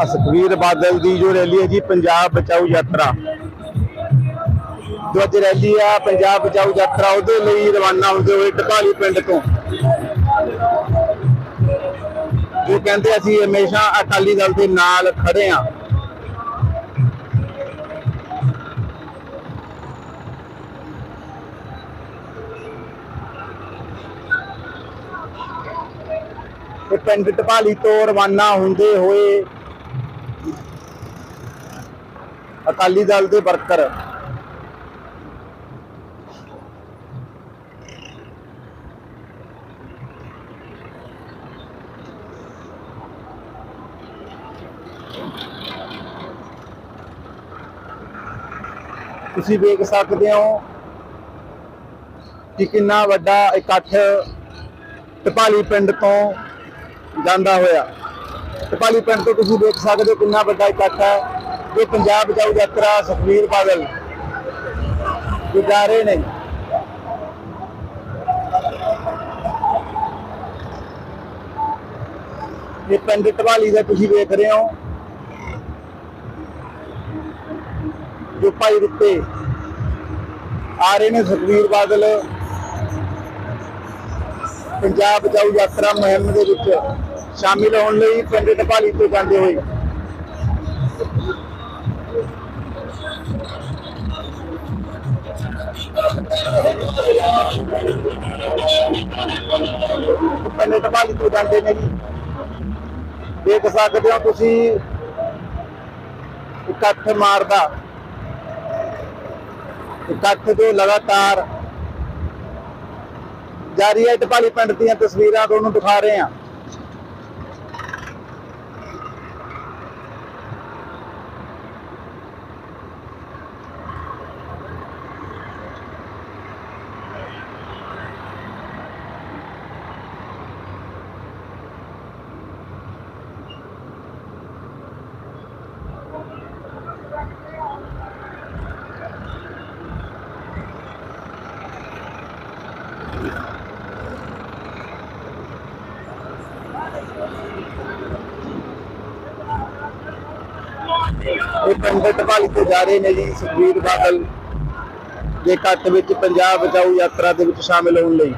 ਆ ਬਾਦਲ ਦੀ ਜੋ ਰੈਲੀ ਹੈ ਜੀ, ਪੰਜਾਬ ਬਚਾਓ ਯਾਤਰਾ। ਜੋ ਅੱਜ ਰੈਲੀ ਆ, ਪੰਜਾਬ ਬਚਾਓ ਯਾਤਰਾ, ਉਹਦੇ ਲਈ ਰਵਾਨਾ ਹੁੰਦੇ ਹੋਏ ਟਪਾਲੀ ਪਿੰਡ ਤੋਂ। ਜੋ ਕਹਿੰਦੇ ਅਸੀਂ ਹਮੇਸ਼ਾ ਅਕਾਲੀ ਦਲ ਦੇ ਨਾਲ ਖੜੇ ਆ। ਤੇ ਪਿੰਡ ਟਪਾਲੀ ਤੋਂ ਰਵਾਨਾ ਹੁੰਦੇ ਹੋਏ ਅਕਾਲੀ ਦਲ ਦੇ ਵਰਕਰ ਤੁਸੀਂ ਵੇਖ ਸਕਦੇ ਹੋ ਕਿ ਕਿੰਨਾ ਵੱਡਾ ਇਕੱਠ ਟਪਾਲੀ ਪਿੰਡ ਤੋਂ ਜਾਂਦਾ ਹੋਇਆ। ਟਪਾਲੀ ਪਿੰਡ ਤੋਂ ਤੁਸੀਂ ਦੇਖ ਸਕਦੇ ਹੋ ਕਿੰਨਾ ਵੱਡਾ ਇਕੱਠ ਹੈ। ਇਹ ਪੰਜਾਬ ਬਚਾਓ ਯਾਤਰਾ ਸੁਖਵੀਰ ਬਾਦਲ ਜੋ ਜਾ ਰਹੇ ਨੇ। ਇਹ ਪਿੰਡ ਟਪਾਲੀ ਦਾ ਤੁਸੀਂ ਵੇਖ ਰਹੇ ਹੋ। ਜੋ ਭਾਈ ਦਿੱਤੇ ਆ ਰਹੇ ਨੇ ਸੁਖਵੀਰ ਬਾਦਲ। ਪੰਜਾਬ ਬਚਾਓ ਯਾਤਰਾ ਮੁਹਿੰਮ ਦੇ ਵਿੱਚ। ਸ਼ਾਮਿਲ ਹੋਣ ਲਈ ਪਿੰਡ ਢਪਾਲੀ ਤੋਂ ਜਾਂਦੇ ਹੋਏ। ਪਿੰਡ ਢਪਾਲੀ ਤੋਂ ਜਾਂਦੇ ਨੇ ਜੀ। ਦੇਖ ਸਕਦੇ ਹੋ ਤੁਸੀਂ ਇਕੱਠ ਮਾਰਦਾ। ਇਕੱਠ ਜੋ ਲਗਾਤਾਰ ਜਾਰੀ ਹੈ ਢਪਾਲੀ ਪਿੰਡ ਦੀਆਂ ਤਸਵੀਰਾਂ, ਤੁਹਾਨੂੰ ਦਿਖਾ ਰਹੇ ਹਾਂ। ਇਹ ਪਿੰਡ ਟਪਾਲੀ ਤੋਂ ਜਾ ਰਹੇ ਨੇ ਜੀ, ਸੁਖਬੀਰ ਬਾਦਲ ਦੇ ਇਕੱਠ ਵਿੱਚ ਪੰਜਾਬ ਬਚਾਓ ਯਾਤਰਾ ਦੇ ਵਿੱਚ ਸ਼ਾਮਿਲ ਹੋਣ ਲਈ।